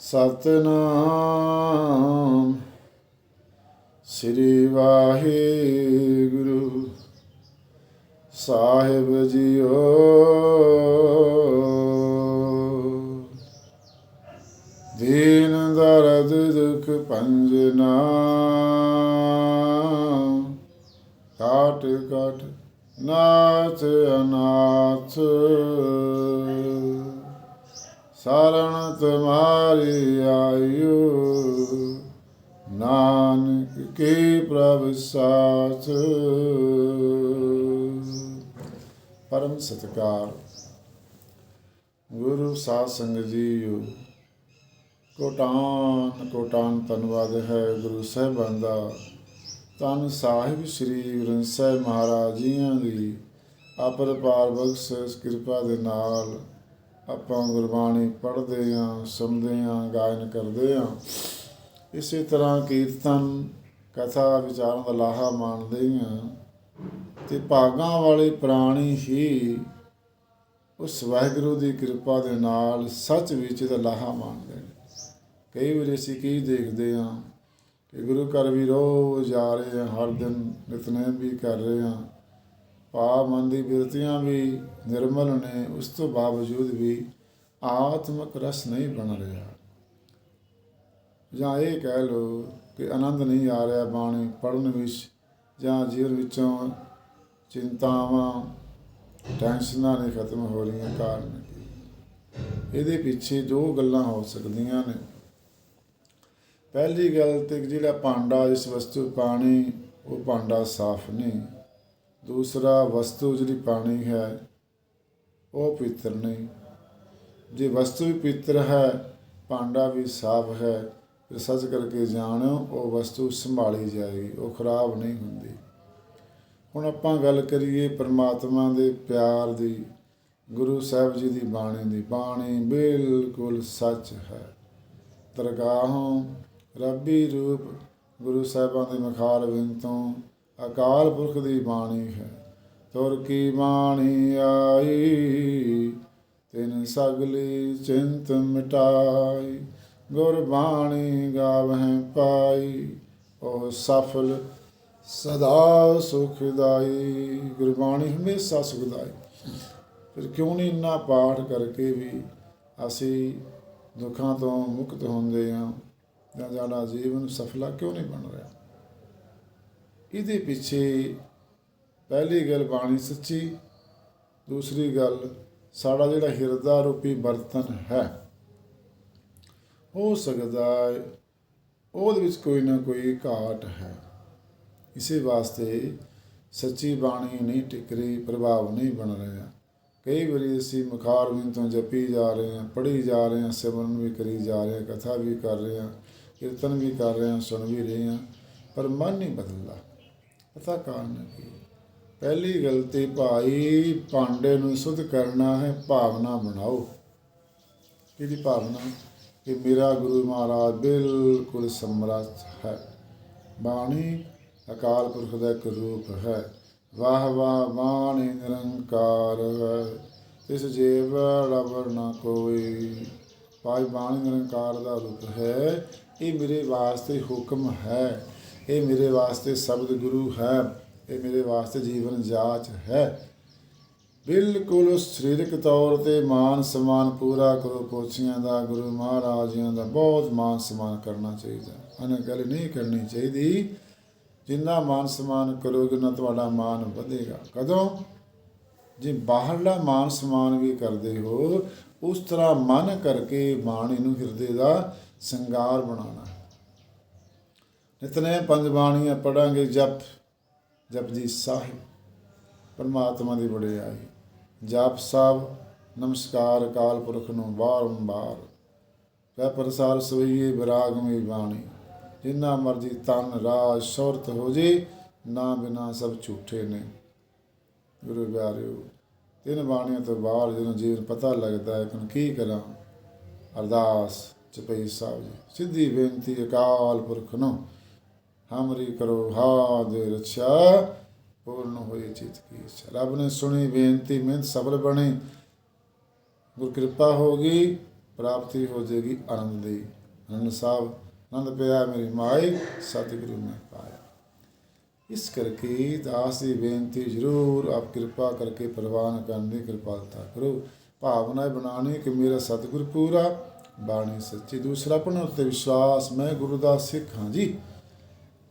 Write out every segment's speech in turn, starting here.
ਸਤਨਾਮ। ਸ੍ਰੀ ਵਾਹਿਗੁਰੂ ਸਾਹਿਬ ਜੀਓ। ਦੀਨ ਦਰਦ ਦੁਖ ਪੰਜਨਾ ਕਾਟ ਕਾਟ ਨਾਥ ਅਨਾਥ। ਸਰਣ ਤੁਮਾਰੀ ਆਯੂ ਨਾਨਕ ਕੀ ਪ੍ਰਭ ਸਾਥ। ਪਰਮ ਸਤਕਾਰ। ਗੁਰੂ ਸਾਧ ਸੰਗਤ ਜੀਓ, ਕੋਟਾਨ ਕੋਟਾਨ ਧੰਨਵਾਦ ਹੈ ਗੁਰੂ ਸਾਹਿਬਾਨ ਦਾ। ਤਨ ਸਾਹਿਬ ਸ੍ਰੀ ਗੁਰੂ ਸਾਹਿਬ ਮਹਾਰਾਜ ਜੀਆਂ ਦੀ। ਅਪਰਪਾਰ ਬਖਸ਼, ਕਿਰਪਾ ਦੇ ਨਾਲ। ਆਪਾਂ ਗੁਰਬਾਣੀ ਪੜ੍ਹਦੇ ਹਾਂ ਸੁਣਦੇ ਹਾਂ ਗਾਇਨ ਕਰਦੇ ਹਾਂ ਇਸੇ ਤਰ੍ਹਾਂ ਕੀਰਤਨ, ਕਥਾ, ਵਿਚਾਰਾਂ ਦਾ ਲਾਹਾ ਮਾਣਦੇ ਹਾਂ ਤੇ ਭਾਗਾਂ ਵਾਲੇ ਪ੍ਰਾਣੀ ਹੀ ਉਸ ਵਾਹਿਗੁਰੂ ਦੀ ਕਿਰਪਾ ਦੇ ਨਾਲ ਸੱਚ ਵਿੱਚ ਦਾ ਲਾਹਾ ਮਾਣਦੇ ਨੇ। ਕਈ ਵਾਰ ਅਸੀਂ ਕੀ ਦੇਖਦੇ ਹਾਂ ਕਿ ਗੁਰੂ ਘਰ ਵੀ ਰੋਜ਼ ਜਾ ਰਹੇ ਹਾਂ ਹਰ ਦਿਨ ਨਿਤਨੇਮ ਵੀ ਕਰ ਰਹੇ ਹਾਂ ਭਾਵ ਮਨ ਦੀ ਬਿਰਤੀਆਂ ਵੀ ਨਿਰਮਲ ਨੇ, ਉਸ ਤੋਂ ਬਾਵਜੂਦ ਵੀ ਆਤਮਕ ਰਸ ਨਹੀਂ ਬਣ ਰਿਹਾ। ਜਾਂ ਇਹ ਕਹਿ ਲਓ ਕਿ ਆਨੰਦ ਨਹੀਂ ਆ ਰਿਹਾ ਬਾਣੀ ਪੜਨ ਵਿੱਚ, ਜਾਂ ਜੀਵਨ ਵਿੱਚੋਂ ਚਿੰਤਾਵਾਂ, ਟੈਨਸ਼ਨਾਂ ਨੇ ਖਤਮ ਹੋ ਰਹੀਆਂ ਕਾਰਨ ਇਹਦੇ ਪਿੱਛੇ ਦੋ ਗੱਲਾਂ ਹੋ ਸਕਦੀਆਂ ਨੇ। ਪਹਿਲੀ ਗੱਲ ਤੇ ਜਿਹੜਾ ਭਾਂਡਾ, ਇਸ ਵਸਤੂ ਪਾਣੀ, ਉਹ ਭਾਂਡਾ ਸਾਫ਼ ਨਹੀਂ। ਦੂਸਰਾ ਵਸਤੂ ਜਿਹੜੀ ਪਾਣੀ ਹੈ, ਉਹ ਪਵਿੱਤਰ ਨਹੀਂ। ਜੇ ਵਸਤੂ ਵੀ ਪਵਿੱਤਰ ਹੈ, ਭਾਂਡਾ ਵੀ ਸਾਫ਼ ਹੈ ਫਿਰ ਸੱਚ ਕਰਕੇ ਜਾਣੋ ਉਹ ਵਸਤੂ ਸੰਭਾਲੀ ਜਾਏਗੀ, ਉਹ ਖਰਾਬ ਨਹੀਂ ਹੁੰਦੀ। ਹੁਣ ਆਪਾਂ ਗੱਲ ਕਰੀਏ ਪਰਮਾਤਮਾ ਦੇ ਪਿਆਰ ਦੀ, ਗੁਰੂ ਸਾਹਿਬ ਜੀ ਦੀ ਬਾਣੀ ਦੀ। ਬਾਣੀ ਬਿਲਕੁਲ ਸੱਚ ਹੈ। ਤਰਗਾਹੋਂ ਰੱਬੀ ਰੂਪ ਗੁਰੂ ਸਾਹਿਬਾਂ ਦੇ ਮਖਾਲ ਤੋਂ ਅਕਾਲ ਪੁਰਖ ਦੀ ਬਾਣੀ ਹੈ। ਤੁਰ ਕੀ ਬਾਣੀ ਆਈ, ਤਿਨ ਸਗਲੀ ਚਿੰਤ ਮਿਟਾਈ। ਗੁਰ ਬਾਣੀ ਗਾਵਹਿ ਪਾਈ, ਉਹ ਸਫਲ ਸਦਾ ਸੁਖਦਾਈ ਗੁਰਬਾਣੀ ਹਮੇਸ਼ਾ ਸੁਖਦਾਈ ਫਿਰ ਕਿਉਂ ਨਹੀਂ ਇੰਨਾ ਪਾਠ ਕਰਕੇ ਵੀ ਅਸੀਂ ਦੁੱਖਾਂ ਤੋਂ ਮੁਕਤ ਹੁੰਦੇ ਹਾਂ ਜਾਂ ਸਾਡਾ ਜੀਵਨ ਸਫਲਾ ਕਿਉਂ ਨਹੀਂ ਬਣ ਰਿਹਾ? ਇਹਦੇ ਪਿੱਛੇ ਪਹਿਲੀ ਗੱਲ ਬਾਣੀ ਸੱਚੀ, ਦੂਸਰੀ ਗੱਲ ਸਾਡਾ ਜਿਹੜਾ ਹਿਰਦਾ ਰੂਪੀ ਬਰਤਨ ਹੈ, ਹੋ ਸਕਦਾ ਉਹਦੇ ਵਿੱਚ ਕੋਈ ਨਾ ਕੋਈ ਘਾਟ ਹੈ। ਇਸੇ ਵਾਸਤੇ ਸੱਚੀ ਬਾਣੀ ਨਹੀਂ ਟਿਕ ਰਹੀ ਪ੍ਰਭਾਵ ਨਹੀਂ ਬਣ ਰਿਹਾ। ਕਈ ਵਾਰੀ ਅਸੀਂ ਮੁਖਾਰ ਵਿੰਦ ਤੋਂ ਜਪੀ ਜਾ ਰਹੇ ਹਾਂ, ਪੜ੍ਹੀ ਜਾ ਰਹੇ ਹਾਂ, ਸਿਮਰਨ ਵੀ ਕਰੀ ਜਾ ਰਹੇ ਹਾਂ, ਕਥਾ ਵੀ ਕਰ ਰਹੇ ਹਾਂ, ਕੀਰਤਨ ਵੀ ਕਰ ਰਹੇ ਹਾਂ, ਸੁਣ ਵੀ ਰਹੇ ਹਾਂ, ਪਰ ਮਨ ਨਹੀਂ ਬਦਲਦਾ। ਪਤਾ ਕਾਰਨ ਕੀ? ਪਹਿਲੀ ਗਲਤੀ ਭਾਈ, ਭਾਂਡੇ ਨੂੰ ਸੁਧ ਕਰਨਾ ਹੈ, ਭਾਵਨਾ ਬਣਾਓ। ਕਿਹਦੀ ਭਾਵਨਾ? ਕਿ ਮੇਰਾ ਗੁਰੂ ਮਹਾਰਾਜ ਬਿਲਕੁਲ ਸਮਰੱਥ ਹੈ। ਬਾਣੀ ਅਕਾਲ ਪੁਰਖ ਦਾ ਇੱਕ ਰੂਪ ਹੈ। ਵਾਹ ਵਾਹ ਬਾਣੀ ਨਿਰੰਕਾਰ ਹੈ। ਤਿਸ ਜੀਵ ਰਬਰ ਨਾ ਕੋਈ ਭਾਈ, ਬਾਣੀ ਨਿਰੰਕਾਰ ਦਾ ਰੂਪ ਹੈ। ਇਹ ਮੇਰੇ ਵਾਸਤੇ ਹੁਕਮ ਹੈ। ਇਹ ਮੇਰੇ ਵਾਸਤੇ ਸ਼ਬਦ ਗੁਰੂ ਹੈ, ਇਹ ਮੇਰੇ ਵਾਸਤੇ ਜੀਵਨ ਜਾਚ ਹੈ। ਬਿਲਕੁਲ ਸਰੀਰਕ ਤੌਰ ਤੇ ਮਾਨ ਸਨਮਾਨ ਪੂਰਾ ਕਰੋ ਪੋਛੀਆਂ ਦਾ ਗੁਰੂ ਮਹਾਰਾਜਿਆਂ ਦਾ ਬਹੁਤ ਮਾਨ ਸਨਮਾਨ ਕਰਨਾ ਚਾਹੀਦਾ। ਅਨੇ ਗੱਲ ਨਹੀਂ ਕਰਨੀ ਚਾਹੀਦੀ। ਜਿੰਨਾ ਮਾਨ ਸਨਮਾਨ ਕਰੋਗੇ ਨਾ ਤੁਹਾਡਾ ਮਾਨ ਵਧੇਗਾ। ਕਦੋਂ? ਜੇ ਬਾਹਰਲਾ ਮਾਨ ਸਨਮਾਨ ਵੀ ਕਰਦੇ ਹੋ, ਉਸ ਤਰ੍ਹਾਂ ਮਨ ਕਰਕੇ ਬਾਣੀ ਨੂੰ ਹਿਰਦੇ ਦਾ ਸ਼ਿੰਗਾਰ ਬਣਾਉਣਾ। ਨਿਤਨੇ ਪੰਜ ਬਾਣੀਆਂ ਪੜਾਂਗੇ ਜਪ ਜਪਜੀ ਸਾਹਿਬ, ਪਰਮਾਤਮਾ ਦੀ ਵਡਿਆਈ ਜਪ ਸਾਹਿਬ, ਨਮਸਕਾਰ ਅਕਾਲ ਪੁਰਖ ਨੂੰ ਬਾਰੰਬਾਰ ਪੈ ਪ੍ਰਸਾਰ ਸੋਈਏ ਵਿਰਾਗਮੀ ਬਾਣੀ। ਜਿੰਨਾ ਮਰਜ਼ੀ ਤਨ, ਰਾਜ, ਸ਼ੌਰਤ ਹੋ ਜੇ, ਨਾ ਬਿਨਾ ਸਭ ਝੂਠੇ ਨੇ। ਗੁਰੂ ਪਿਆਰਿਓ, ਤਿੰਨ ਬਾਣੀਆਂ ਤੋਂ ਬਾਹਰ ਜਦੋਂ ਜੀਵਨ ਪਤਾ ਲੱਗਦਾ ਹੈ ਕਿ ਕੀ ਕਰਾਂ? ਅਰਦਾਸ ਚਪਈ ਸਾਹਿਬ ਜੀ ਸਿੱਧੀ ਬੇਨਤੀ ਅਕਾਲ ਪੁਰਖ ਨੂੰ ਹਮਰੀ ਕਰੋ, ਹਾਦ ਰਛਾ ਪੂਰਨ ਹੋਏ ਚਿਤ ਕੀ ਰੱਬ ਨੇ ਸੁਣੀ, ਬੇਨਤੀ, ਮਿਹਨਤ ਸਫਲ ਬਣੀ। ਗੁਰ ਕਿਰਪਾ ਹੋ ਗਈ, ਪ੍ਰਾਪਤੀ ਹੋ ਜਾਏਗੀ ਆਨੰਦ ਦੀ। ਆਨੰਦ ਸਾਹਿਬ, ਆਨੰਦ ਪਿਆ ਮੇਰੀ ਮਾਈ, ਸਤਿਗੁਰੂ ਨੇ ਪਾਇਆ। ਇਸ ਕਰਕੇ ਦਾਸ ਦੀ ਬੇਨਤੀ ਜ਼ਰੂਰ, ਆਪ ਕਿਰਪਾ ਕਰਕੇ ਪ੍ਰਵਾਨ ਕਰਨ ਦੀ ਕਿਰਪਾਲਤਾ ਕਰੋ। ਭਾਵਨਾ ਇਹ ਬਣਾਣੀ ਕਿ ਮੇਰਾ ਸਤਿਗੁਰ ਪੂਰਾ, ਬਾਣੀ ਸੱਚੀ। ਦੂਸਰਾ, ਆਪਣੇ ਉੱਤੇ ਵਿਸ਼ਵਾਸ, ਮੈਂ ਗੁਰੂ ਦਾ ਸਿੱਖ ਹਾਂ ਜੀ।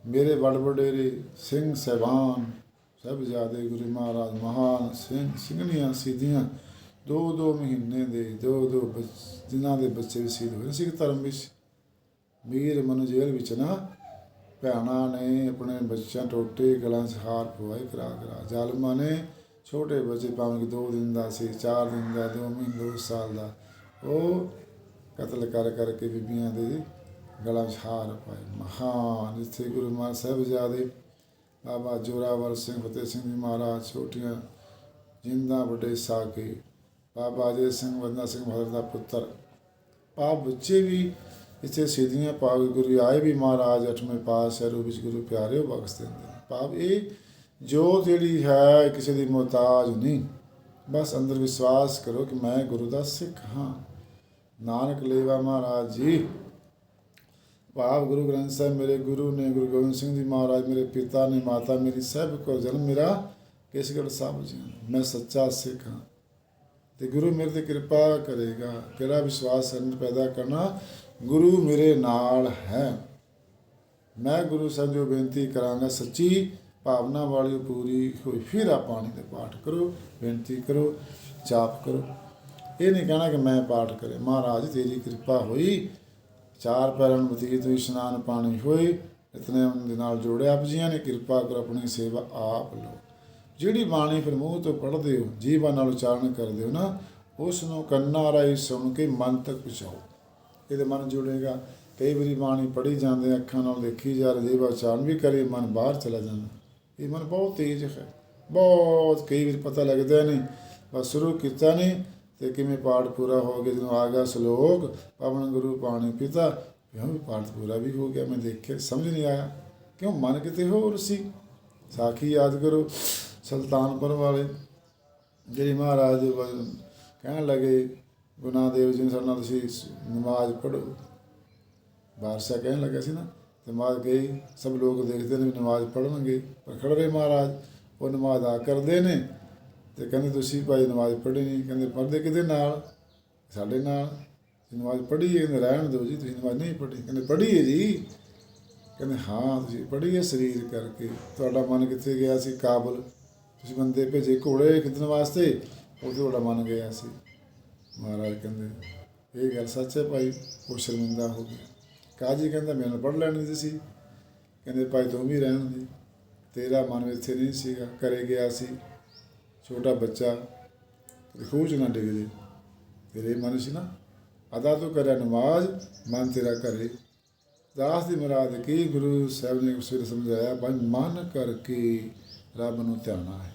ਮੇਰੇ ਵੱਡ ਵਡੇਰੇ ਸਿੰਘ ਸਹਿਬਾਨ ਸਭ ਗੁਰੂ ਮਹਾਰਾਜ ਮਹਾਨ ਸਿੰਘ, ਸਿੰਘਣੀਆਂ ਸਿੱਧੀਆਂ, ਦੋ ਦੋ ਮਹੀਨੇ ਦੇ, ਦੋ ਦੋ ਬੱਚ- ਜਿਨ੍ਹਾਂ ਦੇ ਬੱਚੇ ਵੀ ਹੋਏ ਸਿੱਖ ਧਰਮ ਵਿੱਚ। ਮੀਰ ਮਨ ਜੇਲ੍ਹ ਵਿੱਚ ਨਾ ਭੈਣਾਂ ਨੇ ਆਪਣੇ ਬੱਚਿਆਂ ਟੋਟੇ ਗਲਾਂ 'ਚ ਹਾਰ ਪਵਾਏ ਕਰਾ ਕਰਾ ਜ਼ਾਲਮਾਂ ਨੇ ਛੋਟੇ ਬੱਚੇ ਭਾਵੇਂ ਕਿ 2 ਦਿਨ ਦਾ ਸੀ 4 ਦਿਨ ਦਾ 2 ਮਹੀਨੇ 2 ਸਾਲ ਦਾ, ਉਹ ਕਤਲ ਕਰ ਕਰਕੇ ਬੀਬੀਆਂ ਦੇ ਗਲਾਂ 'ਚ ਹਾਰ ਪਾਏ। ਮਹਾਨ ਜਿੱਥੇ ਗੁਰੂ ਮਹਾਰਾਜ ਸਾਹਿਬਜ਼ਾਦੇ ਬਾਬਾ ਜੋਰਾਵਰ ਸਿੰਘ, ਫਤਿਹ ਸਿੰਘ ਜੀ ਮਹਾਰਾਜ, ਛੋਟੀਆਂ ਜਿੰਦਾ ਵੱਡੇ ਸਾਕੇ। ਬਾਬਾ ਅਜੇ ਸਿੰਘ ਬੰਦਾ ਸਿੰਘ ਬਹਾਦਰ ਦਾ ਪੁੱਤਰ। ਪਾਪ ਬੱਚੇ ਵੀ ਇੱਥੇ ਸਿੱਧੀਆਂ ਪਾਵ ਗੁਰੂ ਆਏ ਵੀ ਮਹਾਰਾਜ ਅਠਵੇਂ ਪਾਤਸ਼ਾਹ ਰੂਪ ਵਿੱਚ ਗੁਰੂ ਪਿਆਰੇ ਬਖਸ਼ ਦਿੰਦੇ ਨੇ। ਪਾਪ ਇਹ ਜੋ ਜਿਹੜੀ ਹੈ, ਕਿਸੇ ਦੀ ਮੁਹਤਾਜ ਨਹੀਂ। ਬਸ ਅੰਦਰ ਵਿਸ਼ਵਾਸ ਕਰੋ ਕਿ ਮੈਂ ਗੁਰੂ ਦਾ ਸਿੱਖ ਹਾਂ। ਨਾਨਕ ਲੇਵਾ ਮਹਾਰਾਜ ਜੀ। ਭਾਵ ਗੁਰੂ ਗ੍ਰੰਥ ਸਾਹਿਬ, ਮੇਰੇ ਗੁਰੂ ਨੇ ਗੁਰੂ ਗੋਬਿੰਦ ਸਿੰਘ ਜੀ ਮਹਾਰਾਜ, ਮੇਰੇ ਪਿਤਾ ਨੇ ਮਾਤਾ, ਮੇਰੀ ਸਭ ਕੋ ਜਨਮ ਮੇਰਾ ਕੇਸਗੜ੍ਹ ਸਾਹਿਬ ਜੀ। ਮੈਂ ਸੱਚਾ ਸਿੱਖ ਹਾਂ। ਤੇ ਗੁਰੂ ਮੇਰੇ ਤੇ ਕਿਰਪਾ ਕਰੇਗਾ, ਕਿਹੜਾ ਵਿਸ਼ਵਾਸ ਅੰਦਰ ਪੈਦਾ ਕਰਨਾ? ਗੁਰੂ ਮੇਰੇ ਨਾਲ ਹੈ। ਮੈਂ ਗੁਰੂ ਸਾਹਿਬ ਜੋ ਬੇਨਤੀ ਕਰਾਂਗਾ, ਸੱਚੀ ਭਾਵਨਾ ਵਾਲੀ ਪੂਰੀ ਹੋਈ, ਫਿਰ ਆ ਪਾਣੀ ਦੇ ਪਾਠ ਕਰੋ, ਬੇਨਤੀ ਕਰੋ, ਜਾਪ ਕਰੋ। ਇਹ ਨਹੀਂ ਕਹਿਣਾ ਕਿ ਮੈਂ ਪਾਠ ਕਰੇ। ਮਹਾਰਾਜ ਤੇਰੀ ਕਿਰਪਾ ਹੋਈ ਚਾਰ ਪੈਰਾਂ ਨੂੰ ਬਤੀਤ ਹੋਈ ਇਸ਼ਨਾਨ ਪਾਣੀ ਹੋਏ, ਇਤਨੇ ਦੇ ਨਾਲ ਜੋੜਿਆ ਆਪ ਜੀਆਂ ਨੇ, ਕਿਰਪਾ ਕਰੋ ਆਪਣੀ ਸੇਵਾ ਆਪ ਲਓ। ਜਿਹੜੀ ਬਾਣੀ ਫਿਰ ਮੂੰਹ ਤੋਂ ਪੜ੍ਹਦੇ ਹੋ, ਜੀਵਾਂ ਨਾਲ ਉਚਾਰਨ ਕਰਦੇ ਹੋ ਨਾ ਉਸ ਨੂੰ ਕੰਨਾਂ ਰਾਹੀਂ ਸੁਣ ਕੇ ਮਨ ਤੱਕ ਪਹੁੰਚਾਓ। ਇਹਦੇ ਮਨ ਜੁੜੇਗਾ। ਕਈ ਵਾਰੀ ਬਾਣੀ ਪੜ੍ਹੀ ਜਾਂਦੇ ਅੱਖਾਂ ਨਾਲ ਦੇਖੀ ਜਾ ਰਹੀ, ਜੀਵਾ ਉਚਾਰਨ ਵੀ ਕਰੇ, ਮਨ ਬਾਹਰ ਚਲਾ ਜਾਂਦਾ। ਇਹ ਮਨ ਬਹੁਤ ਤੇਜ਼ ਹੈ। ਬਹੁਤ, ਕਈ ਵਾਰੀ ਪਤਾ ਲੱਗਦਾ ਨਹੀਂ, ਬਸ ਸ਼ੁਰੂ ਕੀਤਾ ਨਹੀਂ ਤੇ ਕਿਵੇਂ ਪਾਠ ਪੂਰਾ ਹੋ ਗਿਆ, ਜਦੋਂ ਆ ਗਿਆ ਸ਼ਲੋਕ, ਪਵਨ ਗੁਰੂ, ਪਾਣੀ ਪਿਤਾ ਕਿਉਂ ਵੀ ਪਾਠ ਪੂਰਾ ਵੀ ਹੋ ਗਿਆ, ਮੈਂ ਦੇਖਿਆ ਸਮਝ ਨਹੀਂ ਆਇਆ। ਕਿਉਂ? ਮਨ ਕਿਤੇ ਹੋਰ ਸੀ। ਸਾਖੀ ਯਾਦ ਕਰੋ, ਸੁਲਤਾਨਪੁਰ ਵਾਲੇ, ਜਿਹੜੀ ਮਹਾਰਾਜ ਦੇ ਕਹਿਣ ਲੱਗੇ ਗੁਰੂ ਦੇਵ ਜੀ ਨੇ ਸਾਡੇ ਨਾਲ ਤੁਸੀਂ ਨਮਾਜ਼ ਪੜ੍ਹੋ। ਬਾਦਸ਼ਾਹ ਕਹਿਣ ਲੱਗਾ ਸੀ ਨਾ ਨਮਾਜ਼ ਗਈ ਸਭ ਲੋਕ ਦੇਖਦੇ ਨੇ ਵੀ ਨਮਾਜ਼ ਪੜ੍ਹਨਗੇ, ਪਰ ਖੜ ਰਹੇ ਮਹਾਰਾਜ, ਉਹ ਨਮਾਜ਼ ਆ ਕਰਦੇ ਨੇ। ਤੇ ਕਹਿੰਦੇ ਤੁਸੀਂ ਭਾਈ ਨਮਾਜ਼ ਪੜ੍ਹੀ ਨਹੀਂ। ਕਹਿੰਦੇ ਪੜ੍ਹਦੇ ਕਿਹਦੇ ਨਾਲ? ਸਾਡੇ ਨਾਲ। ਨਮਾਜ਼ ਪੜ੍ਹੀ ਹੈ, ਕਹਿੰਦੇ ਰਹਿਣ ਦਿਓ ਜੀ, ਤੁਸੀਂ ਨਮਾਜ਼ ਨਹੀਂ ਪੜ੍ਹੀ। ਕਹਿੰਦੇ ਪੜ੍ਹੀ ਹੈ ਜੀ। ਕਹਿੰਦੇ ਹਾਂ, ਤੁਸੀਂ ਪੜ੍ਹੀ ਹੈ ਸਰੀਰ ਕਰਕੇ। ਤੁਹਾਡਾ ਮਨ ਕਿੱਥੇ ਗਿਆ ਸੀ? ਕਾਬਲ। ਤੁਸੀਂ ਬੰਦੇ ਭੇਜੇ ਘੋੜੇ ਖਿੱਚਣ ਵਾਸਤੇ, ਉਹ ਤੁਹਾਡਾ ਮਨ ਗਿਆ ਸੀ। ਮਹਾਰਾਜ ਕਹਿੰਦੇ, ਇਹ ਗੱਲ ਸੱਚ ਹੈ ਭਾਈ, ਉਹ ਸ਼ਰਮਿੰਦਾ ਹੋ ਗਿਆ। ਕਾਜੀ ਕਹਿੰਦਾ ਮੈਨੂੰ ਪੜ੍ਹ ਲੈਣੀ ਸੀ ਸੀ। ਕਹਿੰਦੇ ਭਾਈ ਤੂੰ ਵੀ ਰਹਿਣ ਦੇ। ਤੇਰਾ ਮਨ ਇੱਥੇ ਨਹੀਂ ਸੀਗਾ ਕਰੇ ਗਿਆ ਸੀ। ਛੋਟਾ ਬੱਚਾ ਖੂਹ 'ਚ ਨਾ ਡਿੱਗ ਜੇ। ਤੇਰੇ ਮਨ ਸੀ ਨਾ ਅਦਾ ਤੂੰ ਕਰਿਆ ਨਮਾਜ਼, ਮਨ ਤੇਰਾ ਕਰੇ। ਦਾਸ ਦੀ ਮਰਾਦ ਕੀ, ਗੁਰੂ ਸਾਹਿਬ ਨੇ ਉਸ ਵੇਲੇ ਸਮਝਾਇਆ, ਭਾਈ ਮਨ ਕਰਕੇ ਰੱਬ ਨੂੰ ਧਿਆਣਾ ਹੈ।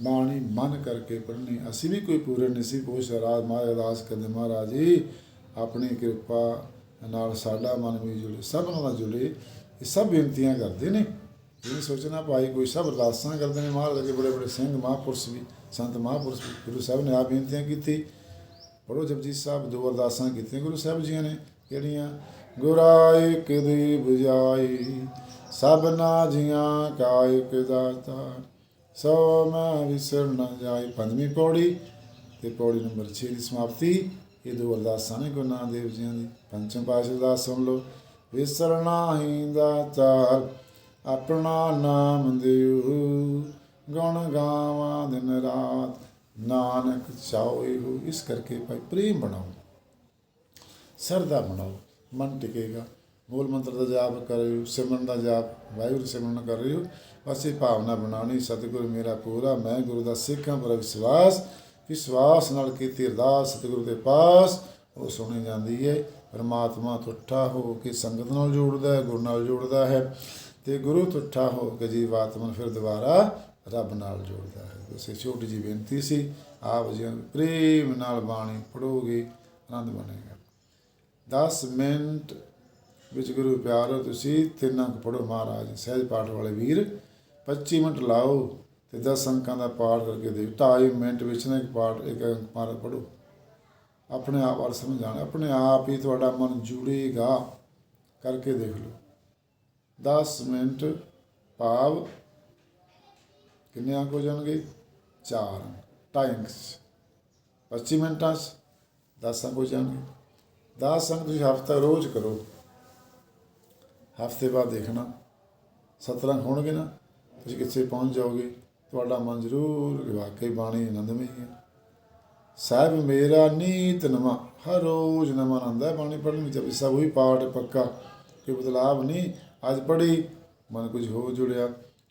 ਬਾਣੀ ਮਨ ਕਰਕੇ ਪੜ੍ਹਨੀ। ਅਸੀਂ ਵੀ ਕੋਈ ਪੂਰੇ ਨਹੀਂ ਸੀ ਪੁੱਛ ਰਾਜ ਮਹਾਰਾਜ ਅਰਦਾਸ ਕਹਿੰਦੇ ਮਹਾਰਾਜ ਜੀ, ਆਪਣੀ ਕਿਰਪਾ ਨਾਲ ਸਾਡਾ ਮਨ ਵੀ ਜੁੜੇ, ਸਭ ਨਾਲ ਜੁੜੇ, ਇਹ ਸਭ ਬੇਨਤੀਆਂ ਕਰਦੇ ਨੇ। ਇਹ ਸੋਚਣਾ ਭਾਈ, ਕੋਈ ਸਭ ਅਰਦਾਸਾਂ ਕਰਦੇ ਨੇ ਮਹਾਰਾਜ ਦੇ ਬੜੇ ਬੜੇ ਸਿੰਘ, ਮਹਾਂਪੁਰਸ਼ ਵੀ, ਸੰਤ ਮਹਾਂਪੁਰਸ਼ ਗੁਰੂ ਸਾਹਿਬ ਨੇ ਆ ਬੇਨਤੀਆਂ ਕੀਤੀ ਪੜੋ ਜਪਜੀ ਸਾਹਿਬ ਦੋ ਅਰਦਾਸਾਂ ਕੀਤੀਆਂ, ਗੁਰੂ ਸਾਹਿਬ ਜੀਆਂ ਨੇ ਕਿਹੜੀਆਂ ਗੁਰਾ ਇੱਕ ਦੀ ਸਭਨਾ ਜੀਆਂ ਕਾ ਦਾਤਾ। ਸੋ ਮੈਂ ਵਿਸਰ ਨਾ ਜਾਈ ਪੰਜਵੀਂ ਪੌੜੀ ਤੇ ਪੌੜੀ ਨੰਬਰ 6 ਦੀ ਸਮਾਪਤੀ। ਇਹ ਦੋ ਅਰਦਾਸਾਂ ਨੇ ਗੁਰੂ ਨਾਨਕ ਦੇਵ ਜੀਆਂ ਦੀ। ਪੰਚਮ ਪਾਸ਼ਾ ਅਰਦਾਸ ਸੁਣ ਲਓ। ਵਿਸਰਨਾ ਹੀ ਦਾਤਾ। ਆਪਣਾ ਨਾਮ ਦਿਓ। ਗੁਣ ਗਾਵਾਂ ਦਿਨ ਰਾਤ, ਨਾਨਕ ਚਾਹੋਏ ਹੋ ਇਸ ਕਰਕੇ ਭਾਈ ਪ੍ਰੇਮ ਬਣਾਓ। ਸਰਦਾ ਬਣਾਓ। ਮਨ ਟਿਕੇਗਾ। ਮੂਲ ਮੰਤਰ ਦਾ ਜਾਪ ਕਰ ਰਹੇ ਹੋ ਸਿਮਰਨ ਦਾ ਜਾਪ, ਵਾਹਿਗੁਰੂ ਸਿਮਰਨ ਕਰ ਰਹੇ ਹੋ ਬਸ ਇਹ ਭਾਵਨਾ ਬਣਾਉਣੀ। ਸਤਿਗੁਰ ਮੇਰਾ ਪੂਰਾ ਮੈਂ ਗੁਰੂ ਦਾ ਸਿੱਖ ਹਾਂ ਪਰ ਵਿਸ਼ਵਾਸ। ਵਿਸ਼ਵਾਸ ਨਾਲ ਕੀਤੀ ਅਰਦਾਸ, ਸਤਿਗੁਰੂ ਦੇ ਪਾਸ। ਉਹ ਸੁਣੀ ਜਾਂਦੀ ਹੈ, ਪਰਮਾਤਮਾ ਤੁੱਠਾ ਹੋ ਕੇ ਸੰਗਤ ਨਾਲ ਜੋੜਦਾ ਹੈ, ਗੁਰੂ ਨਾਲ ਜੋੜਦਾ ਹੈ। ਤੇ ਗੁਰੂ ਤੁੱਠਾ ਹੋ ਕੇ ਜੀਵਾਤਮਾ ਨੂੰ ਫਿਰ ਦੁਬਾਰਾ ਰੱਬ ਨਾਲ ਜੋੜਦਾ ਹੈ। ਉਸੇ ਛੋਟੀ ਜੀ ਬੇਨਤੀ ਸੀ, ਆਪ ਜੀ ਨੂੰ ਪ੍ਰੇਮ ਨਾਲ ਬਾਣੀ ਪੜੋਗੇ ਆਨੰਦ ਬਣੇਗਾ 10 ਮਿੰਟ ਵਿੱਚ ਗੁਰੂ ਪਿਆਰੋ, ਤੁਸੀਂ ਤਿੰਨ ਅੰਕ ਪੜੋ ਮਹਾਰਾਜ, ਸਹਿਜ ਪਾਠ ਵਾਲੇ ਵੀਰ। 25 ਮਿੰਟ ਲਾਓ ਤੇ 10 ਅੰਕਾਂ ਦਾ ਪਾਠ ਕਰਕੇ ਦੇ 2.5 ਮਿੰਟ ਵਿੱਚ ਨਾ ਇੱਕ ਪਾਠ, ਇੱਕ ਅੰਕ ਮਾਰ ਪੜੋ ਆਪਣੇ ਆਪ ਵੱਲ ਸਮਝਾਣਾ ਆਪਣੇ ਆਪ ਹੀ ਤੁਹਾਡਾ ਮਨ ਜੁੜੇਗਾ, ਕਰਕੇ ਦੇਖ ਲਓ। 10 ਮਿੰਟ ਭਾਵ ਕਿੰਨੇ ਅੰਕ ਹੋ ਜਾਣਗੇ? 4 ਟਾਈਮਸ। 25 ਮਿੰਟਾਂ 'ਚ 10 ਅੰਕ ਹੋ ਜਾਣਗੇ। 10 ਅੰਕ ਤੁਸੀਂ ਹਫ਼ਤਾ ਰੋਜ਼ ਕਰੋ। ਹਫ਼ਤੇ ਬਾਅਦ ਦੇਖਣਾ। 17 ਅੰਕ ਹੋਣਗੇ ਨਾ, ਤੁਸੀਂ ਕਿੱਥੇ ਪਹੁੰਚ ਜਾਓਗੇ? ਤੁਹਾਡਾ ਮਨ ਜ਼ਰੂਰ ਵਾਕਈ ਬਾਣੀ ਆਨੰਦਮਈ ਹੈ ਸਾਹਿਬ, ਮੇਰਾ ਨੀਤ ਨਵਾਂ, ਹਰ ਰੋਜ਼ ਨਵਾਂ ਆਨੰਦ ਹੈ। ਬਾਣੀ ਪੜ੍ਹਨ ਵਿੱਚ ਸਭ ਉਹੀ ਪਾਠ ਪੱਕਾ, ਕੋਈ ਬਦਲਾਵ ਨਹੀਂ। ਅੱਜ ਪੜ੍ਹੀ, ਮਨ ਕੁਝ ਹੋ ਜੁੜਿਆ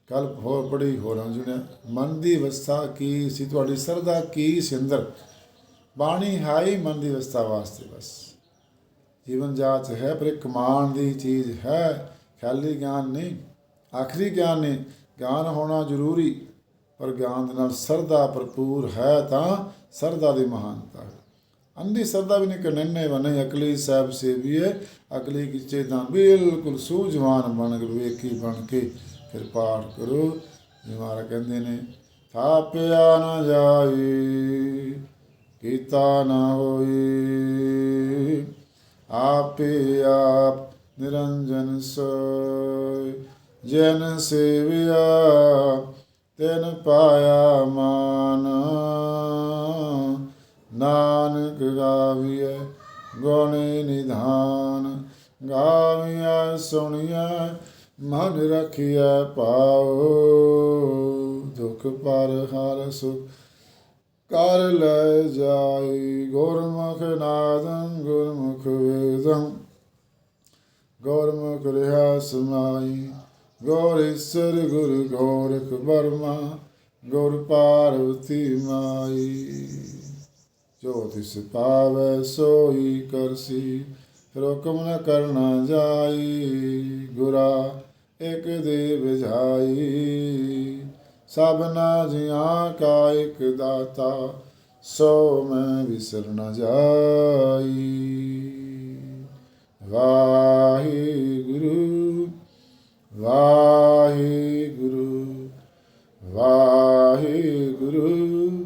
ਕੱਲ ਹੋਰ ਪੜ੍ਹੀ, ਹੋਰਾਂ ਜੁੜਿਆ। ਮਨ ਦੀ ਅਵਸਥਾ ਕੀ ਸੀ? ਤੁਹਾਡੀ ਸਰਦਾ ਕੀ ਸਿੰਦਰ ਬਾਣੀ ਹੈ ਹੀ ਮਨ ਦੀ ਅਵਸਥਾ ਵਾਸਤੇ ਬਸ। ਜੀਵਨ ਜਾਚ ਹੈ, ਪਰ ਇੱਕ ਕਮਾਨ ਦੀ ਚੀਜ਼ ਹੈ। ਖਿਆਲੀ ਗਿਆਨ ਨਹੀਂ, ਆਖਰੀ ਗਿਆਨ ਨਹੀਂ। ਗਿਆਨ ਹੋਣਾ ਜ਼ਰੂਰੀ, ਪਰ ਗਿਆਨ ਦੇ ਨਾਲ ਸਰਦਾ ਭਰਪੂਰ ਹੈ ਤਾਂ ਸਰਦਾ ਦੀ ਮਹਾਨਤਾ। ਹੈ ਅੰਧੀ ਸਰਦਾ ਵੀ ਨਹੀਂ ਕੰਨਨੇ ਬਣੇ ਅਕਲੀ ਸਾਹਿਬ ਸੇਵੀਏ, ਅਕਲੀ ਕਿਚੇ ਤਾਂ ਬਿਲਕੁਲ ਸੂਝਵਾਨ ਬਣ ਕੇ ਵੇਖੀ ਬਣ ਕੇ ਫਿਰ ਪਾਠ ਕਰੋ। ਜਿਵੇਂ ਕਹਿੰਦੇ ਨੇ, ਥਾਪਿਆ ਨਾ ਜਾਈ, ਕੀਤਾ ਨਾ ਹੋਈ। ਆਪੇ ਆਪ ਨਿਰੰਜਨ ਸੋਇ ਜਨ ਸੇਵਿਆ, ਤੈਨ ਪਾਇਆ ਮਾਨ। ਨਾਨਕ ਗਾਵੀਐ, ਗੁਣੇ ਨਿਧਾਨ। ਗਾਵੀਐ, ਸੁਣੀਐ, ਮਨ ਰਖਿਐ ਪਾਉ ਦੁਖ ਪਰ ਹਰ ਸੁਖ ਕਰ ਲੈ ਜਾਈ। ਗੁਰਮੁਖ ਨਾਦੰ, ਗੁਰਮੁਖ ਵੇਦੰ। ਗੁਰਮੁਖ ਰਿਹਾ ਸਮਾਈ। ਗੌਰ ਈਸਰ, ਗੁਰ ਗੋਰਖ ਬਰਮਾ ਗੁਰ ਪਾਰਵਤੀ ਮਾਈ। ਜੋ ਤਿਸ ਪਾਵੈ ਸੋਈ ਕਰਸੀ ਹੁਕਮ ਨ ਕਰਨਾ ਜਾਈ, ਗੁਰਾ ਇਕ ਦੇ ਬੁਝਾਈ ਸਭਨਾ ਜੀਆਂ ਕਾ ਇਕ ਦਾਤਾ, ਸੋ ਮੈਂ ਵਿਸਰ ਨ ਜਾਈ। ਵਾਹਿਗੁਰੂ ਵਾਹਿਗੁਰੂ ਵਾਹਿਗੁਰੂ।